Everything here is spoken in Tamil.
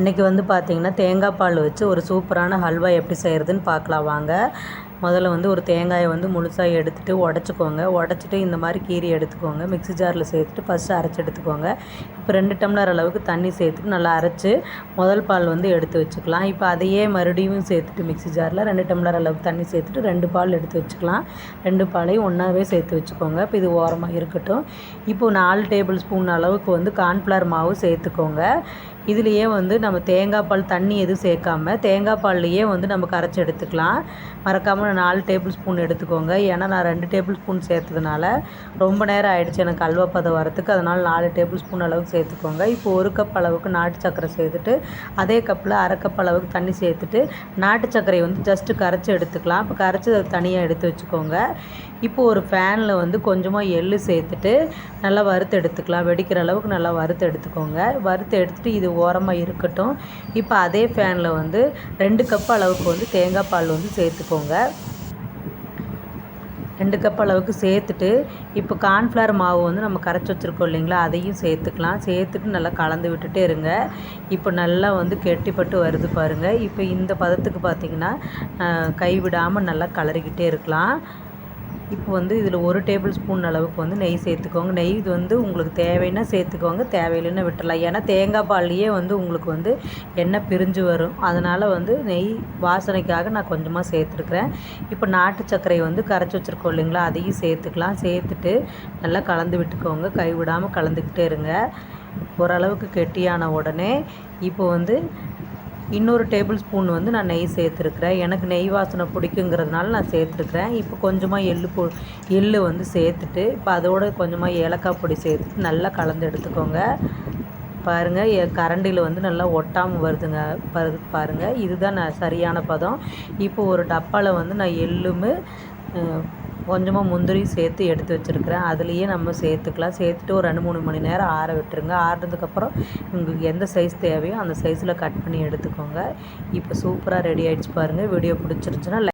இன்றைக்கி வந்து பார்த்திங்கன்னா தேங்காய் பால் வச்சு ஒரு சூப்பரான ஹல்வா எப்படி செய்கிறதுன்னு பார்க்கலாம் வாங்க. முதல்ல வந்து ஒரு தேங்காயை வந்து முழுசாக எடுத்துகிட்டு உடச்சிக்கோங்க. உடச்சிட்டு இந்த மாதிரி கீரி எடுத்துக்கோங்க. மிக்ஸி ஜாரில் சேர்த்துட்டு ஃபஸ்ட்டு அரைச்சி எடுத்துக்கோங்க. இப்போ ரெண்டு டம்ளர் அளவுக்கு தண்ணி சேர்த்துட்டு நல்லா அரைச்சி முதல் பால் வந்து எடுத்து வச்சுக்கலாம். இப்போ அதையே மறுபடியும் சேர்த்துட்டு மிக்ஸி ஜாரில் ரெண்டு டம்ளர் அளவுக்கு தண்ணி சேர்த்துட்டு ரெண்டு பால் எடுத்து வச்சுக்கலாம். ரெண்டு பாலையும் ஒன்றாவே சேர்த்து வச்சுக்கோங்க. இப்போ இது ஓரமாக இருக்கட்டும். இப்போது நாலு டேபிள் ஸ்பூன் அளவுக்கு வந்து கார்ன்ஃப்ளவர் மாவு சேர்த்துக்கோங்க. இதுலேயே வந்து நம்ம தேங்காய் பால் தண்ணி எதுவும் சேர்க்காம தேங்காய் பால்லையே வந்து நம்ம கரைச்சி எடுத்துக்கலாம். மறக்காமல் நாலு டேபிள் ஸ்பூன் எடுத்துக்கோங்க. ஏன்னா நான் ரெண்டு டேபிள் ஸ்பூன் சேர்த்ததுனால ரொம்ப நேரம் ஆகிடுச்சு எனக்கு அல்வா பதம் வரத்துக்கு அதனால் நாலு டேபிள் ஸ்பூன் அளவுக்கு சேர்த்துக்கோங்க. இப்போ ஒரு கப் அளவுக்கு நாட்டு சக்கரை சேர்த்துட்டு அதே கப்பில் அரை கப் அளவுக்கு தண்ணி சேர்த்துட்டு நாட்டு சர்க்கரையை வந்து ஜஸ்ட்டு கரைச்சி எடுத்துக்கலாம். இப்போ கரைச்சி அதை தனியாக எடுத்து வச்சுக்கோங்க. இப்போ ஒரு ஃபேனில் வந்து கொஞ்சமாக எள்ளு சேர்த்துட்டு நல்லா வறுத்து எடுத்துக்கலாம். வெடிக்கிற அளவுக்கு நல்லா வறுத்து எடுத்துக்கோங்க. வறுத்து எடுத்துகிட்டு இது ஓரமாக இருக்கட்டும். இப்போ அதே ஃபேனில் வந்து ரெண்டு கப் அளவுக்கு வந்து தேங்காய் பால் வந்து சேர்த்துக்கோங்க. ரெண்டு கப் அளவுக்கு சேர்த்துட்டு இப்போ கார்ன்ஃப்ளவர் மாவு வந்து நம்ம கரைச்சி வச்சுருக்கோம் இல்லைங்களா அதையும் சேர்த்துக்கலாம். சேர்த்துட்டு நல்லா கலந்து விட்டுட்டே இருங்க. இப்போ நல்லா வந்து கெட்டிப்பட்டு வருது பாருங்கள் இப்போ இந்த பதத்துக்கு பார்த்திங்கன்னா கைவிடாமல் நல்லா கலரிக்கிட்டே இருக்கலாம். இப்போ வந்து இதில் ஒரு டேபிள் ஸ்பூன் அளவுக்கு வந்து நெய் சேர்த்துக்கோங்க. நெய் இது வந்து உங்களுக்கு தேவைன்னா சேர்த்துக்கோங்க தேவையில்லைன்னா விட்டுடலாம் ஏன்னா தேங்காய் பால்லையே வந்து உங்களுக்கு வந்து எண்ணெய் பிரிஞ்சு வரும். அதனால் வந்து நெய் வாசனைக்காக நான் கொஞ்சமாக சேர்த்துருக்குறேன். இப்போ நாட்டு சர்க்கரை வந்து கரைச்சி வச்சுருக்கோம் இல்லைங்களா அதையும் சேர்த்துக்கலாம். சேர்த்துட்டு நல்லா கலந்து விட்டுக்கோங்க. கைவிடாமல் கலந்துக்கிட்டே இருங்க. ஓரளவுக்கு கெட்டியான உடனே இப்போ வந்து இன்னொரு டேபிள் ஸ்பூன் வந்து நான் நெய் சேர்த்துருக்குறேன். எனக்கு நெய் வாசனை பிடிக்குங்கிறதுனால நான் சேர்த்துருக்குறேன். இப்போ கொஞ்சமாக எள்ளு பொ எள்ளு வந்து சேர்த்துட்டு இப்போ அதோட கொஞ்சமாக ஏலக்காய் பொடி சேர்த்துட்டு நல்லா கலந்து எடுத்துக்கோங்க. பாருங்கள் கரண்டியில் வந்து நல்லா ஒட்டாமல் வருதுங்க. பரு பாருங்கள் இதுதான் நான் சரியான பதம். இப்போ ஒரு டப்பாவில் வந்து நான் எள்ளுமே கொஞ்சமாக முந்திரி சேர்த்து எடுத்து வச்சுருக்கிறேன். அதுலேயே நம்ம சேர்த்துக்கலாம். சேர்த்துட்டு ஒரு ரெண்டு மூணு மணி நேரம் ஆற விட்டுருங்க. ஆறுனதுக்கப்புறம் உங்களுக்கு எந்த சைஸ் தேவையோ அந்த சைஸில் கட் பண்ணி எடுத்துக்கோங்க. இப்போ சூப்பராக ரெடி ஆகிடுச்சு பாருங்கள் வீடியோ பிடிச்சிருந்துச்சுன்னா